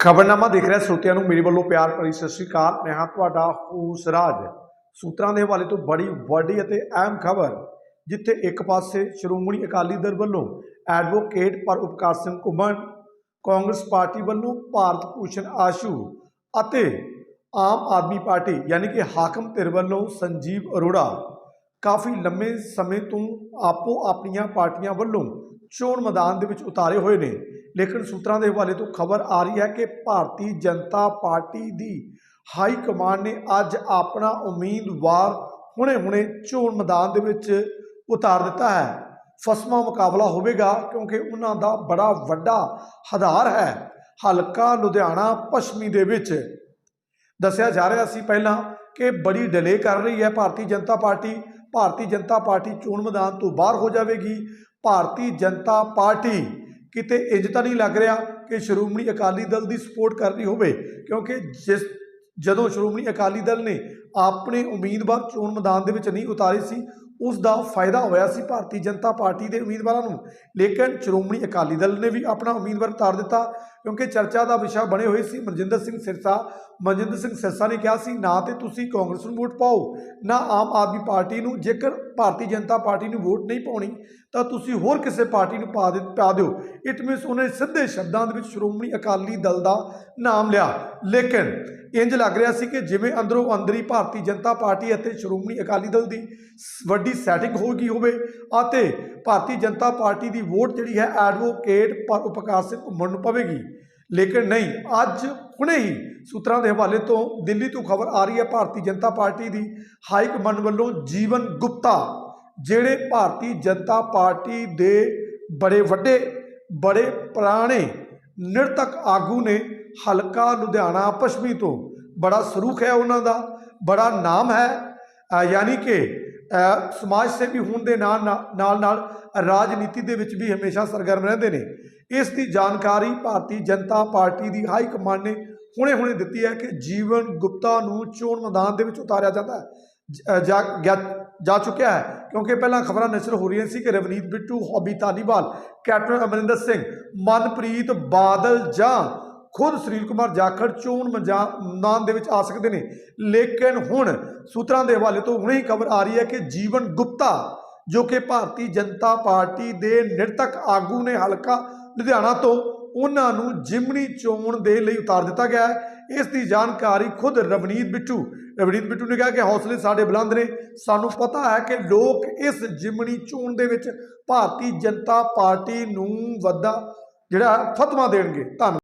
ਖਬਰਨਾਮਾ ਦੇਖ ਰਿਹਾ ਸਰੋਤਿਆਂ ਨੂੰ, ਮੇਰੇ ਵੱਲੋਂ ਪਿਆਰ ਭਰੀ ਸਤਿ ਸ਼੍ਰੀ ਅਕਾਲ। ਮੈਂ ਹਾਂ ਤੁਹਾਡਾ ਹੂਸਰਾਜ ਸੂਤਰਾਂ ਦੇ ਹਵਾਲੇ ਤੋਂ ਬੜੀ ਵੱਡੀ ਅਤੇ ਅਹਿਮ ਖਬਰ, ਜਿੱਥੇ ਇੱਕ ਪਾਸੇ ਸ਼੍ਰੋਮਣੀ ਅਕਾਲੀ ਦਲ ਵੱਲੋਂ ਐਡਵੋਕੇਟ ਪਰ ਉਪਕਾਰ ਸਿੰਘ ਘੁੰਮਣ, ਕਾਂਗਰਸ ਪਾਰਟੀ ਵੱਲੋਂ ਭਾਰਤ ਭੂਸ਼ਣ ਆਸ਼ੂ ਅਤੇ ਆਮ ਆਦਮੀ ਪਾਰਟੀ, ਯਾਨੀ ਕਿ ਹਾਕਮ ਧਿਰ ਵੱਲੋਂ ਸੰਜੀਵ ਅਰੋੜਾ, ਕਾਫੀ ਲੰਮੇ ਸਮੇਂ ਤੋਂ ਆਪੋ ਆਪਣੀਆਂ ਪਾਰਟੀਆਂ ਵੱਲੋਂ ਚੋਣ ਮੈਦਾਨ ਦੇ ਵਿੱਚ ਉਤਾਰੇ ਹੋਏ ਨੇ। ਲੇਕਿਨ ਸੂਤਰਾਂ ਦੇ ਹਵਾਲੇ ਤੋਂ ਖਬਰ ਆ ਰਹੀ ਹੈ ਕਿ ਭਾਰਤੀ ਜਨਤਾ ਪਾਰਟੀ ਦੀ ਹਾਈ ਕਮਾਂਡ ਨੇ ਅੱਜ ਆਪਣਾ ਉਮੀਦਵਾਰ ਹੁਣੇ-ਹੁਣੇ ਚੋਣ ਮੈਦਾਨ ਦੇ ਵਿੱਚ ਉਤਾਰ ਦਿੱਤਾ ਹੈ। ਫਸਮਾ ਮੁਕਾਬਲਾ ਹੋਵੇਗਾ ਕਿਉਂਕਿ ਉਹਨਾਂ ਦਾ ਬੜਾ ਵੱਡਾ ਹਧਾਰ ਹੈ। ਹਲਕਾ ਲੁਧਿਆਣਾ ਪੱਛਮੀ ਦੇ ਵਿੱਚ ਦੱਸਿਆ ਜਾ ਰਿਹਾ ਸੀ ਪਹਿਲਾਂ ਕਿ ਬੜੀ ਡਿਲੇ ਕਰ ਰਹੀ ਹੈ ਭਾਰਤੀ ਜਨਤਾ ਪਾਰਟੀ। ਭਾਰਤੀ ਜਨਤਾ ਪਾਰਟੀ ਚੋਣ ਮੈਦਾਨ ਤੋਂ ਬਾਹਰ ਹੋ ਜਾਵੇਗੀ। ਭਾਰਤੀ ਜਨਤਾ ਪਾਰਟੀ ਕਿਤੇ ਇੰਜ ਤਾਂ ਨਹੀਂ ਲੱਗ ਰਿਹਾ ਕਿ ਸ਼੍ਰੋਮਣੀ ਅਕਾਲੀ ਦਲ ਦੀ ਸਪੋਰਟ ਕਰਨੀ ਹੋਵੇ, ਕਿਉਂਕਿ ਜਿਸ ਜਦੋਂ ਸ਼੍ਰੋਮਣੀ ਅਕਾਲੀ ਦਲ ਨੇ ਆਪਣੇ ਉਮੀਦਵਾਰ ਚੋਣ ਮੈਦਾਨ ਦੇ ਵਿੱਚ ਨਹੀਂ ਉਤਾਰੇ ਸੀ ਉਸ ਦਾ ਫਾਇਦਾ ਹੋਇਆ ਸੀ ਭਾਰਤੀ ਜਨਤਾ ਪਾਰਟੀ ਦੇ ਉਮੀਦਵਾਰਾਂ ਨੂੰ। ਲੇਕਿਨ ਸ਼੍ਰੋਮਣੀ ਅਕਾਲੀ ਦਲ ਨੇ ਵੀ ਆਪਣਾ ਉਮੀਦਵਾਰ ਉਤਾਰ ਦਿੱਤਾ, ਕਿਉਂਕਿ ਚਰਚਾ ਦਾ ਵਿਸ਼ਾ ਬਣੇ ਹੋਏ ਸੀ। ਮਨਜਿੰਦਰ ਸਿੰਘ ਸਿਰਸਾ, ਮਨਜਿੰਦਰ ਸਿੰਘ ਸਿਰਸਾ ਨੇ ਕਿਹਾ ਸੀ, ਨਾ ਤੇ ਤੁਸੀਂ ਕਾਂਗਰਸ ਨੂੰ ਵੋਟ ਪਾਓ, ਨਾ ਆਮ ਆਦਮੀ ਪਾਰਟੀ ਨੂੰ। ਜੇਕਰ ਭਾਰਤੀ ਜਨਤਾ ਪਾਰਟੀ ਨੂੰ ਵੋਟ ਨਹੀਂ ਪਾਉਣੀ, ਤਾਂ ਤੁਸੀਂ ਹੋਰ ਕਿਸੇ ਪਾਰਟੀ ਨੂੰ ਪਾ ਦੇ, ਪਾ ਦਿਓ। ਇਟ ਮੀਨਸ ਉਹਨੇ ਸਿੱਧੇ ਸ਼ਬਦਾਂ ਦੇ ਵਿੱਚ ਸ਼੍ਰੋਮਣੀ ਅਕਾਲੀ ਦਲ ਦਾ ਨਾਮ ਲਿਆ। ਲੇਕਿਨ ਇੰਜ ਲੱਗ ਰਿਹਾ ਸੀ ਕਿ ਜਿਵੇਂ ਅੰਦਰੋਂ ਅੰਦਰੀ ਭਾਰਤੀ ਜਨਤਾ ਪਾਰਟੀ ਅਤੇ ਸ਼੍ਰੋਮਣੀ ਅਕਾਲੀ ਦਲ ਦੀ ਵੱਡੀ ਸੈਟਿੰਗ ਹੋ ਗਈ ਹੋਵੇ, ਅਤੇ ਭਾਰਤੀ ਜਨਤਾ ਪਾਰਟੀ ਦੀ ਵੋਟ ਜਿਹੜੀ ਹੈ ਐਡਵੋਕੇਟ ਪਰ ਉਪਕਾਰ ਸਿੰਘ ਘੁੰਮਣ ਨੂੰ ਪਵੇਗੀ। ਲੇਕਿਨ ਨਹੀਂ, ਅੱਜ ਹੁਣੇ ਹੀ ਸੂਤਰਾਂ ਦੇ ਹਵਾਲੇ ਤੋਂ ਦਿੱਲੀ ਤੋਂ ਖਬਰ ਆ ਰਹੀ ਹੈ, ਭਾਰਤੀ ਜਨਤਾ ਪਾਰਟੀ ਦੀ ਹਾਈ ਕਮਾਂਡ ਵੱਲੋਂ ਜੀਵਨ ਗੁਪਤਾ, ਜਿਹੜੇ ਭਾਰਤੀ ਜਨਤਾ ਪਾਰਟੀ ਦੇ ਬੜੇ ਵੱਡੇ, ਬੜੇ ਪੁਰਾਣੇ, ਨਿਰਤਕ ਆਗੂ ਨੇ ਹਲਕਾ ਲੁਧਿਆਣਾ ਪੱਛਮੀ ਤੋਂ। ਬੜਾ ਸਰੂਖ ਹੈ ਉਹਨਾਂ ਦਾ, ਬੜਾ ਨਾਮ ਹੈ। ਯਾਨੀ ਕਿ ਸਮਾਜ ਸੇਵੀ ਹੋਣ ਦੇ ਨਾਲ ਨਾਲ ਨਾਲ ਰਾਜਨੀਤੀ ਦੇ ਵਿੱਚ ਵੀ ਹਮੇਸ਼ਾ ਸਰਗਰਮ ਰਹਿੰਦੇ ਨੇ। ਇਸ ਦੀ ਜਾਣਕਾਰੀ ਭਾਰਤੀ ਜਨਤਾ ਪਾਰਟੀ ਦੀ ਹਾਈ ਕਮਾਂਡ ਨੇ ਹੁਣੇ-ਹੁਣੇ ਦਿੱਤੀ ਹੈ ਕਿ ਜੀਵਨ ਗੁਪਤਾ ਨੂੰ ਚੋਣ ਮੈਦਾਨ ਦੇ ਵਿੱਚ ਉਤਾਰਿਆ ਜਾਂਦਾ ਹੈ। ਜ- ਜਾ, ਗਿਆ- ਜਾ ਚੁੱਕਿਆ ਹੈ, ਕਿਉਂਕਿ ਪਹਿਲਾਂ ਖਬਰਾਂ ਨਸ਼ਰ ਹੋ ਰਹੀਆਂ ਸੀ ਕਿ ਰਵਨੀਤ ਬਿੱਟੂ, ਹੌਬੀ ਧਾਲੀਵਾਲ ਕੈਪਟਨ ਅਮਰਿੰਦਰ ਸਿੰਘ, ਮਨਪ੍ਰੀਤ ਬਾਦਲ ਜਾਂ ਖੁਦ ਸੁਨੀਲ ਕੁਮਾਰ ਜਾਖੜ ਚੋਣ ਮਜਾ- ਮੈਦਾਨ ਦੇ ਵਿੱਚ ਆ ਸਕਦੇ ਨੇ। ਲੇਕਿਨ ਹੁਣ ਸੂਤਰਾਂ ਦੇ ਹਵਾਲੇ ਤੋਂ ਹੁਣੇ ਹੀ ਖਬਰ ਆ ਰਹੀ ਹੈ ਕਿ ਜੀਵਨ ਗੁਪਤਾ, ਜੋ ਕਿ ਭਾਰਤੀ ਜਨਤਾ ਪਾਰਟੀ ਦੇ ਨਿਰਤਕ ਆਗੂ ਨੇ ਹਲਕਾ ਲੁਧਿਆਣਾ ਤੋਂ, ਉਹਨਾਂ ਨੂੰ ਜਿਮਨੀ ਚੋਣ ਦੇ ਲਈ ਉਤਾਰ ਦਿੱਤਾ ਗਿਆ ਹੈ। ਇਸ ਦੀ ਜਾਣਕਾਰੀ ਖੁਦ ਰਵਨੀਤ ਬਿੱਟੂ ਰਵਨੀਤ ਬਿੱਟੂ ਨੇ ਕਿਹਾ ਕਿ ਹੌਸਲੇ ਸਾਡੇ ਬੁਲੰਦ ਨੇ। ਸਾਨੂੰ ਪਤਾ ਹੈ ਕਿ ਲੋਕ ਇਸ ਜ਼ਿਮਨੀ ਚੋਣ ਦੇ ਵਿੱਚ ਭਾਰਤੀ ਜਨਤਾ ਪਾਰਟੀ ਨੂੰ ਵੱਡਾ ਜਿਹੜਾ ਫਤਵਾ ਦੇਣਗੇ। ਧੰਨਵਾਦ।